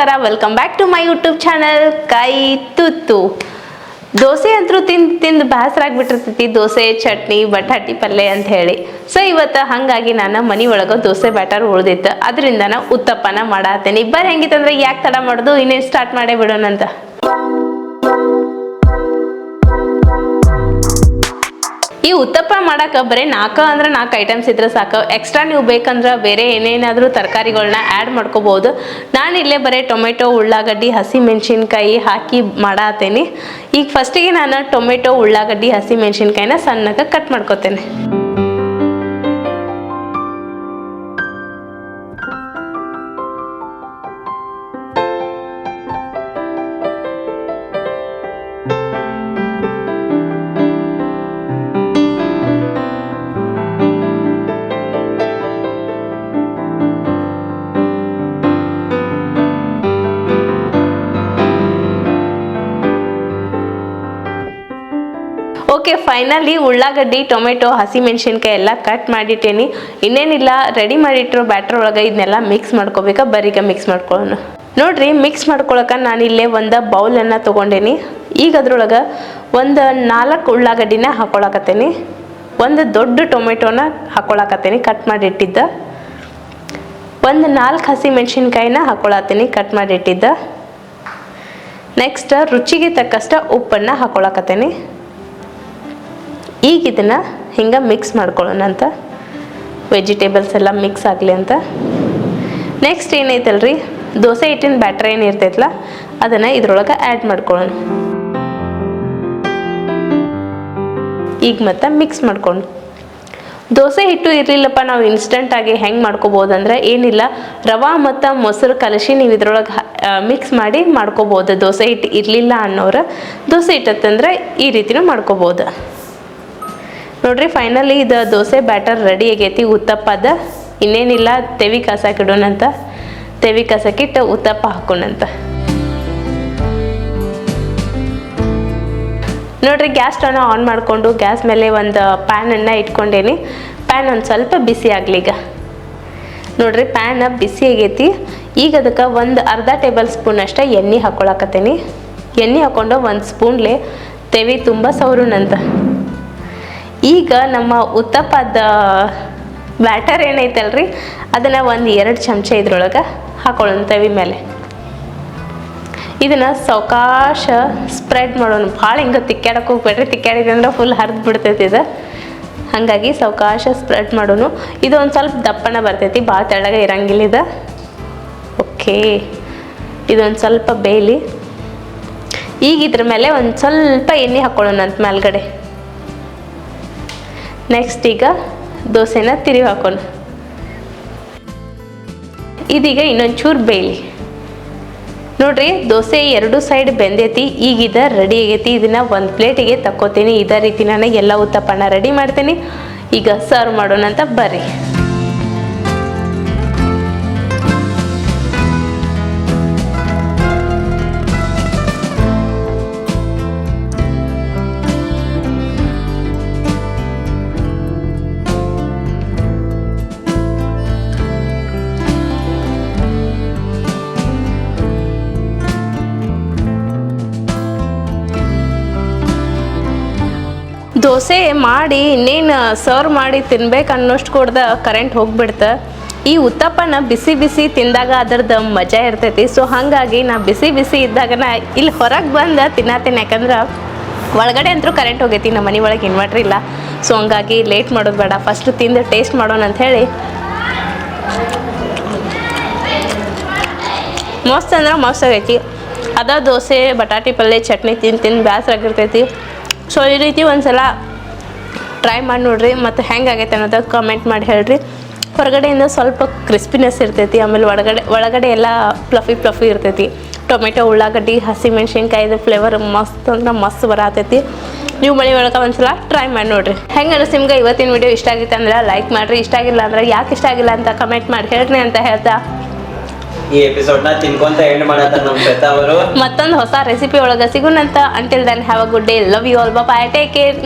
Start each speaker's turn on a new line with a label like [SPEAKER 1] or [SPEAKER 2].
[SPEAKER 1] ನಮಸ್ಕಾರ welcome back to my YouTube channel ಕೈ ತುತ್ತು ದೋಸೆ ಅಂತೂ ತಿಂದು ತಿಂದು ಬೇಸರಾಗ್ಬಿಟ್ಟಿರ್ತೈತಿ ದೋಸೆ, ಚಟ್ನಿ, ಬಟಾಟಿ ಪಲ್ಯ ಅಂತ ಹೇಳಿ. ಸೊ ಇವತ್ತು ಹಾಗಾಗಿ ನಾನು ಮನೆ ಒಳಗೆ ದೋಸೆ ಬ್ಯಾಟರ್ ಉಳ್ದಿತ್ತು. ಅದರಿಂದ ನಾನು ಉತ್ತಪ್ಪನ ಮಾಡಾತೇನಿ. ಇಬ್ಬರು ಹೆಂಗಿತ್ತಂದ್ರೆ ಯಾಕೆ ತಡ ಮಾಡೋದು? ಇನ್ನೇನು ಸ್ಟಾರ್ಟ್ ಮಾಡೇ ಬಿಡೋಣಂತ? ಈ ಉತ್ತಪ್ಪ ಮಾಡಕ್ಕೆ ಬರೀ ನಾಲ್ಕು ಅಂದ್ರೆ ನಾಲ್ಕು ಐಟಮ್ಸ್ ಇದ್ರೆ ಸಾಕು. ಎಕ್ಸ್ಟ್ರಾ ನೀವು ಬೇಕಂದ್ರೆ ಬೇರೆ ಏನೇನಾದರೂ ತರಕಾರಿಗಳನ್ನ ಆ್ಯಡ್ ಮಾಡ್ಕೋಬೋದು. ನಾನು ಇಲ್ಲೇ ಬರೀ ಟೊಮೆಟೊ, ಉಳ್ಳಾಗಡ್ಡಿ, ಹಸಿ ಮೆಣಸಿನ್ಕಾಯಿ ಹಾಕಿ ಮಾಡತ್ತೇನೆ ಈಗ ಫಸ್ಟಿಗೆ ನಾನು ಟೊಮೆಟೊ, ಉಳ್ಳಾಗಡ್ಡಿ, ಹಸಿ ಮೆಣಸಿನ್ಕಾಯಿನ ಸಣ್ಣಗೆ ಕಟ್ ಮಾಡ್ಕೋತೇನೆ. ಓಕೆ ಫೈನಲಿ ಉಳ್ಳಾಗಡ್ಡಿ, ಟೊಮೆಟೊ, ಹಸಿಮೆಣ್ಸಿನ್ಕಾಯಿ ಎಲ್ಲ ಕಟ್ ಮಾಡಿಟ್ಟೇನಿ. ಇನ್ನೇನಿಲ್ಲ ರೆಡಿ ಮಾಡಿಟ್ಟಿರೋ ಬ್ಯಾಟ್ರ್ ಒಳಗೆ ಇದನ್ನೆಲ್ಲ ಮಿಕ್ಸ್ ಮಾಡ್ಕೋಬೇಕಾ, ಬರೀಗ ಮಿಕ್ಸ್ ಮಾಡ್ಕೊಳ್ಳೋಣ. ನೋಡ್ರಿ ಮಿಕ್ಸ್ ಮಾಡ್ಕೊಳಕ್ಕೆ ಇಲ್ಲೇ ಒಂದು ಬೌಲನ್ನು ತೊಗೊಂಡೇನಿ. ಈಗ ಅದ್ರೊಳಗೆ ಒಂದು ನಾಲ್ಕು ಉಳ್ಳಾಗಡ್ಡಿನ ಹಾಕೊಳಕತ್ತೇನಿ. ಒಂದು ದೊಡ್ಡ ಟೊಮೆಟೊನ ಹಾಕೊಳಕತ್ತೇನಿ ಕಟ್ ಮಾಡಿಟ್ಟಿದ್ದ. ಒಂದು ನಾಲ್ಕು ಹಸಿ ಮೆಣಸಿನ್ಕಾಯಿನ ಹಾಕೊಳತ್ತೀನಿ ಕಟ್ ಮಾಡಿಟ್ಟಿದ್ದ. ನೆಕ್ಸ್ಟ್ ರುಚಿಗೆ ತಕ್ಕಷ್ಟ ಉಪ್ಪನ್ನು ಹಾಕೊಳಕತ್ತೇನಿ. ಈಗ ಇದನ್ನು ಹಿಂಗೆ ಮಿಕ್ಸ್ ಮಾಡ್ಕೊಳ್ಳೋಣ ಅಂತ. ವೆಜಿಟೇಬಲ್ಸ್ ಎಲ್ಲ ಮಿಕ್ಸ್ ಆಗಲಿ ಅಂತ. ನೆಕ್ಸ್ಟ್ ಏನೈತಲ್ರಿ? ದೋಸೆ ಹಿಟ್ಟಿನ ಬ್ಯಾಟ್ರ್ ಏನು ಇರ್ತೈತಲ್ಲ ಅದನ್ನು ಇದ್ರೊಳಗೆ ಆ್ಯಡ್ ಮಾಡ್ಕೊಳ್ಳೋಣ. ಈಗ ಮತ್ತೆ ಮಿಕ್ಸ್ ಮಾಡ್ಕೊಂಡು ದೋಸೆ ಹಿಟ್ಟು ಇರಲಿಲ್ಲಪ್ಪ, ನಾವು ಇನ್ಸ್ಟಂಟಾಗಿ ಹೆಂಗೆ ಮಾಡ್ಕೋಬೋದು ಅಂದ್ರೆ ಏನಿಲ್ಲ, ರವಾ ಮತ್ತು ಮೊಸರು ಕಲಸಿ ನೀವು ಇದ್ರೊಳಗೆ ಮಿಕ್ಸ್ ಮಾಡಿ ಮಾಡ್ಕೋಬೋದು. ದೋಸೆ ಹಿಟ್ಟು ಇರಲಿಲ್ಲ ಅನ್ನೋರು ದೋಸೆ ಹಿಟ್ಟು ಅಂತಂದರೆ ಈ ರೀತಿನೂ ಮಾಡ್ಕೋಬೋದು. ನೋಡ್ರಿ ಫೈನಲಿ ಇದು ದೋಸೆ ಬ್ಯಾಟರ್ ರೆಡಿ ಆಗೈತಿ. ಉತ್ತಪ್ಪದ ಇನ್ನೇನಿಲ್ಲ, ತೆವಿ ಕಸಾಕಿಡೋಣಂತ ತೆವಿ ಕಸಕ್ಕಿಟ್ಟು ಉತ್ತಪ್ಪ ಹಾಕೋಣಂತ ನೋಡ್ರಿ ಗ್ಯಾಸ್ ಸ್ಟವ್ನ ಆನ್ ಮಾಡಿಕೊಂಡು ಗ್ಯಾಸ್ ಮೇಲೆ ಒಂದು ಪ್ಯಾನನ್ನು ಇಟ್ಕೊಂಡೇನಿ. ಪ್ಯಾನ್ ಒಂದು ಸ್ವಲ್ಪ ಬಿಸಿ ಆಗಲಿ ಈಗ. ನೋಡ್ರಿ ಪ್ಯಾನ್ ಬಿಸಿ ಆಗೈತಿ. ಈಗ ಅದಕ್ಕೆ ಒಂದು ಅರ್ಧ ಟೇಬಲ್ ಸ್ಪೂನ್ ಅಷ್ಟೇ ಎಣ್ಣೆ ಹಾಕೊಳಕತ್ತೇನಿ. ಎಣ್ಣೆ ಹಾಕೊಂಡು ಒಂದು ಸ್ಪೂನ್ಲೆ ತೆವಿ ತುಂಬ ಸೌರುಣಂತ ಈಗ ನಮ್ಮ ಉತ್ತಪ್ಪದ ಬ್ಯಾಟರ್ ಏನೈತಲ್ರಿ? ಅದನ್ನು ಒಂದು ಎರಡು ಚಮಚ ಇದ್ರೊಳಗೆ ಹಾಕೊಳ್ಳೋಣ ತವಿ ಮೇಲೆ. ಇದನ್ನು ಸಾವಕಾಶ ಸ್ಪ್ರೆಡ್ ಮಾಡೋಣ. ಭಾಳ ಹಿಂಗೆ ತಿಕ್ಕಾಡಕ್ಕೆ ಹೋಗ್ಬೇಡ್ರಿ. ತಿಕ್ಕಾಡಿದ್ರೆ ಅಂದ್ರೆ ಫುಲ್ ಹರಿದು ಬಿಡ್ತೈತಿ ಇದು. ಹಾಗಾಗಿ ಸಾವಕಾಶ ಸ್ಪ್ರೆಡ್ ಮಾಡೋಣ. ಇದು ಒಂದು ಸ್ವಲ್ಪ ದಪ್ಪನ ಬರ್ತೈತಿ. ಭಾಳ ತೆಳ್ಳಗೆ ಇರಂಗಿಲ್ಲ ಇದು. ಓಕೆ. ಇದೊಂದು ಸ್ವಲ್ಪ ಬೇಲಿ. ಈಗ ಇದ್ರ ಮೇಲೆ ಒಂದು ಸ್ವಲ್ಪ ಎಣ್ಣೆ ಹಾಕೊಳ್ಳೋಣ ಅಂತ ಮೇಲ್ಗಡೆ. ನೆಕ್ಸ್ಟ್ ಈಗ ದೋಸೆನ ತಿರುವಿ ಹಾಕೋಣ ಇದೀಗ ಇನ್ನೊಂಚೂರು ಬೇಯಲಿ. ನೋಡ್ರಿ, ದೋಸೆ ಎರಡು ಸೈಡ್ ಬೆಂದೈತಿ, ಈಗಿದ ರೆಡಿ ಆಗೈತಿ. ಇದನ್ನ ಒಂದು ಪ್ಲೇಟಿಗೆ ತಕ್ಕೋತೀನಿ. ಇದೇ ರೀತಿ ನಾನು ಎಲ್ಲ ಉತ್ತಪ್ಪನ ರೆಡಿ ಮಾಡ್ತೀನಿ. ಈಗ ಸರ್ವ್ ಮಾಡೋಣ ಅಂತ ಬರ್ರಿ. ದೋಸೆ ಮಾಡಿ ಇನ್ನೇನು ಸರ್ವ್ ಮಾಡಿ ತಿನ್ಬೇಕು ಅನ್ನೋಷ್ಟು ಕೊಡ್ದ ಕರೆಂಟ್ ಹೋಗ್ಬಿಡ್ತ. ಈ ಉತ್ತಪ್ಪನ ಬಿಸಿ ಬಿಸಿ ತಿಂದಾಗ ಅದ್ರದ್ದು ಮಜಾ ಇರ್ತೈತಿ. ಸೊ ಹಾಗಾಗಿ ನಾ ಬಿಸಿ ಬಿಸಿ ಇದ್ದಾಗ ನಾ ಇಲ್ಲಿ ಹೊರಗೆ ಬಂದು ತಿನ್ನತ್ತೀನಿ ಯಾಕಂದ್ರೆ ಒಳಗಡೆ ಅಂತೂ ಕರೆಂಟ್ ಹೋಗೈತಿ ನಮ್ಮ ಮನೆ ಒಳಗೆ ಇನ್ವರ್ಟ್ರ್ ಇಲ್ಲ. ಸೊ ಹಂಗಾಗಿ ಲೇಟ್ ಮಾಡೋದು ಬೇಡ. ಫಸ್ಟ್ ತಿಂದು ಟೇಸ್ಟ್ ಮಾಡೋಣ ಅಂತ ಹೇಳಿ. ಮಸ್ತ್ ಅಂದ್ರೆ ಮಸ್ತ್ ಆಗೈತಿ. ಅದ ದೋಸೆ, ಬಟಾಟಿ ಪಲ್ಯ ಚಟ್ನಿ ತಿಂದು ತಿಂದು ಬೇಸರ ಆಗಿರ್ತೈತಿ ಸೊ ಈ ರೀತಿ ಒಂದ್ಸಲ ಟ್ರೈ ಮಾಡಿ ನೋಡ್ರಿ, ಮತ್ತು ಹೆಂಗಾಗೈತೆ ಅನ್ನೋದು ಕಮೆಂಟ್ ಮಾಡಿ ಹೇಳ್ರಿ. ಹೊರಗಡೆಯಿಂದ ಸ್ವಲ್ಪ ಕ್ರಿಸ್ಪಿನೆಸ್ ಇರ್ತೈತಿ, ಆಮೇಲೆ ಒಳಗಡೆ ಒಳಗಡೆ ಎಲ್ಲ ಪ್ಲಫಿ ಪ್ಲಫಿ ಇರ್ತೈತಿ. ಟೊಮೆಟೊ ಉಳ್ಳಾಗಡ್ಡಿ ಹಸಿ ಮೆಣಸಿನ್ಕಾಯಿದು ಫ್ಲೇವರ್ ಮಸ್ತ್ ಅಂದ್ರೆ ಮಸ್ತ್ ಬರತೈತಿ. ನೀವು ಮಳೆ ಒಳಗೆ ಒಂದ್ಸಲ ಟ್ರೈ ಮಾಡಿ ನೋಡ್ರಿ. ಹೆಂಗೆ ನಿಮ್ಗೆ ಇವತ್ತಿನ ವಿಡಿಯೋ ಇಷ್ಟ ಆಗಿತ್ತು ಅಂದ್ರೆ ಲೈಕ್ ಮಾಡಿರಿ, ಇಷ್ಟ ಆಗಿಲ್ಲ ಅಂದ್ರೆ ಯಾಕೆ ಇಷ್ಟ ಆಗಿಲ್ಲ ಅಂತ ಕಮೆಂಟ್ ಮಾಡಿ ಹೇಳ್ರಿ ಅಂತ ಹೇಳ್ತಾ.
[SPEAKER 2] ಈ ಎಪಿಸೋಡ್ನ ತಿನ್ಕೊಂತ ಎಂಡ್ ಮಾಡತ್ತಾರ ನಮ್ ಶ್ವೇತಾ ಅವರು.
[SPEAKER 1] ಮತ್ತೊಂದು ಹೊಸ ರೆಸಿಪಿ ಒಳಗ ಸಿಗುನಂತ. Until then have a good day love you all bye take care